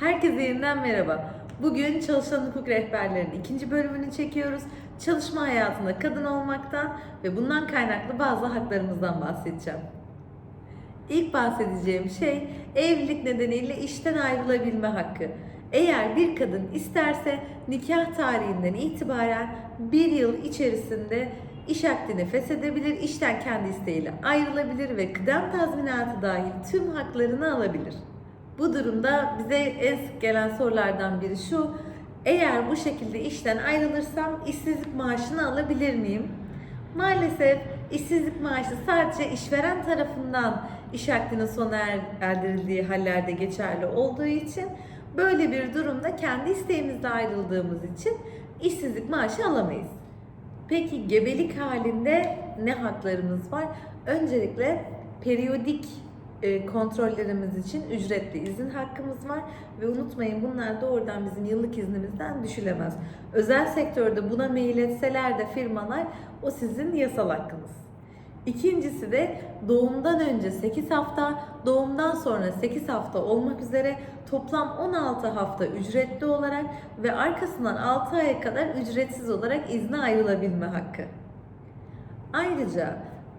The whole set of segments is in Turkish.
Herkese yeniden merhaba. Bugün Çalışan Hukuk Rehberleri'nin ikinci bölümünü çekiyoruz. Çalışma hayatında kadın olmaktan ve bundan kaynaklı bazı haklarımızdan bahsedeceğim. İlk bahsedeceğim şey evlilik nedeniyle işten ayrılabilme hakkı. Eğer bir kadın isterse nikah tarihinden itibaren bir yıl içerisinde iş akdini feshedebilir, işten kendi isteğiyle ayrılabilir ve kıdem tazminatı dahil tüm haklarını alabilir. Bu durumda bize en sık gelen sorulardan biri şu. Eğer bu şekilde işten ayrılırsam işsizlik maaşını alabilir miyim? Maalesef işsizlik maaşı sadece işveren tarafından iş akdinin sona er- erdirildiği hallerde geçerli olduğu için böyle bir durumda kendi isteğimizle ayrıldığımız için işsizlik maaşı alamayız. Peki gebelik halinde ne haklarımız var? Öncelikle periyodik kontrollerimiz için ücretli izin hakkımız var ve unutmayın bunlar doğrudan bizim yıllık iznimizden düşülemez. Özel sektörde buna mail etseler de firmalar o sizin yasal hakkınız. İkincisi de doğumdan önce 8 hafta, doğumdan sonra 8 hafta olmak üzere toplam 16 hafta ücretli olarak ve arkasından 6 aya kadar ücretsiz olarak izne ayrılabilme hakkı. Ayrıca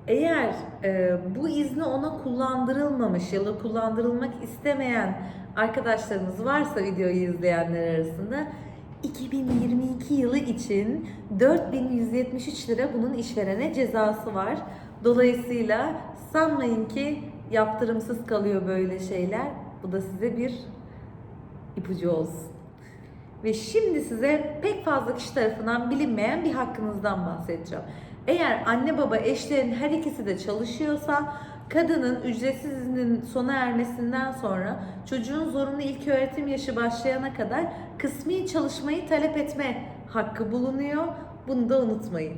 eğer e, bu izni ona kullandırılmamış ya da kullandırılmak istemeyen arkadaşlarımız varsa videoyu izleyenler arasında 2022 yılı için 4173 lira bunun işverene cezası var. Dolayısıyla sanmayın ki yaptırımsız kalıyor böyle şeyler. Bu da size bir ipucu olsun. Ve şimdi size pek fazla kişi tarafından bilinmeyen bir hakkınızdan bahsedeceğim. Eğer anne baba eşlerin her ikisi de çalışıyorsa kadının ücretsiz iznin sona ermesinden sonra çocuğun zorunlu ilk öğretim yaşı başlayana kadar kısmi çalışmayı talep etme hakkı bulunuyor. Bunu da unutmayın.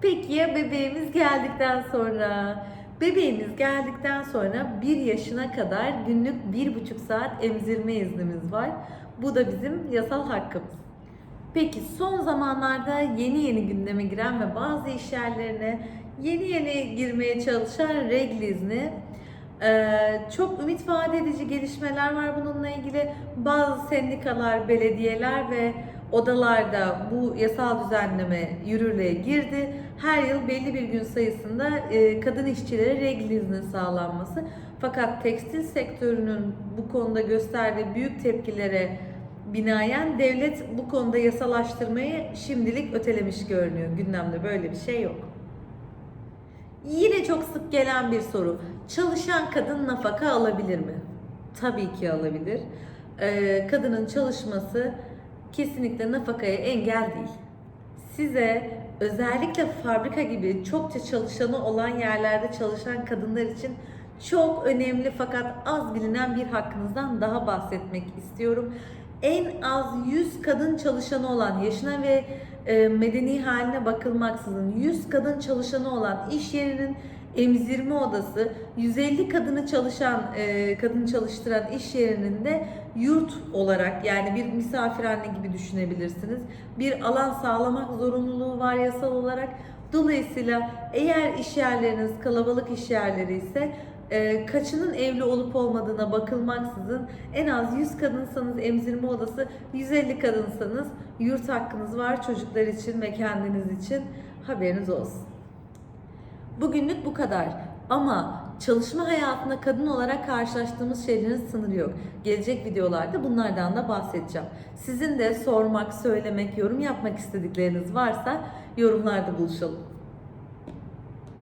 Peki ya bebeğimiz geldikten sonra? Bebeğimiz geldikten sonra bir yaşına kadar günlük bir buçuk saat emzirme iznimiz var. Bu da bizim yasal hakkımız. Peki son zamanlarda yeni yeni gündeme giren ve bazı iş yerlerine yeni yeni girmeye çalışan regl izni. Ee, çok ümit vaat edici gelişmeler var bununla ilgili. Bazı sendikalar, belediyeler ve odalarda bu yasal düzenleme yürürlüğe girdi. Her yıl belli bir gün sayısında e, kadın işçilere regl sağlanması. Fakat tekstil sektörünün bu konuda gösterdiği büyük tepkilere binaen devlet bu konuda yasalaştırmayı şimdilik ötelemiş görünüyor. Gündemde böyle bir şey yok. Yine çok sık gelen bir soru. Çalışan kadın nafaka alabilir mi? Tabii ki alabilir. Ee, kadının çalışması kesinlikle nafakaya engel değil. Size özellikle fabrika gibi çokça çalışanı olan yerlerde çalışan kadınlar için çok önemli fakat az bilinen bir hakkınızdan daha bahsetmek istiyorum. En az 100 kadın çalışanı olan yaşına ve e, medeni haline bakılmaksızın 100 kadın çalışanı olan iş yerinin emzirme odası, 150 kadını çalışan, e, kadın çalıştıran iş yerinin de yurt olarak yani bir misafirhane gibi düşünebilirsiniz. Bir alan sağlamak zorunluluğu var yasal olarak. Dolayısıyla eğer iş yerleriniz kalabalık iş yerleri ise e, kaçının evli olup olmadığına bakılmaksızın en az 100 kadınsanız emzirme odası, 150 kadınsanız yurt hakkınız var çocuklar için ve kendiniz için haberiniz olsun. Bugünlük bu kadar. Ama çalışma hayatında kadın olarak karşılaştığımız şeylerin sınırı yok. Gelecek videolarda bunlardan da bahsedeceğim. Sizin de sormak, söylemek, yorum yapmak istedikleriniz varsa yorumlarda buluşalım.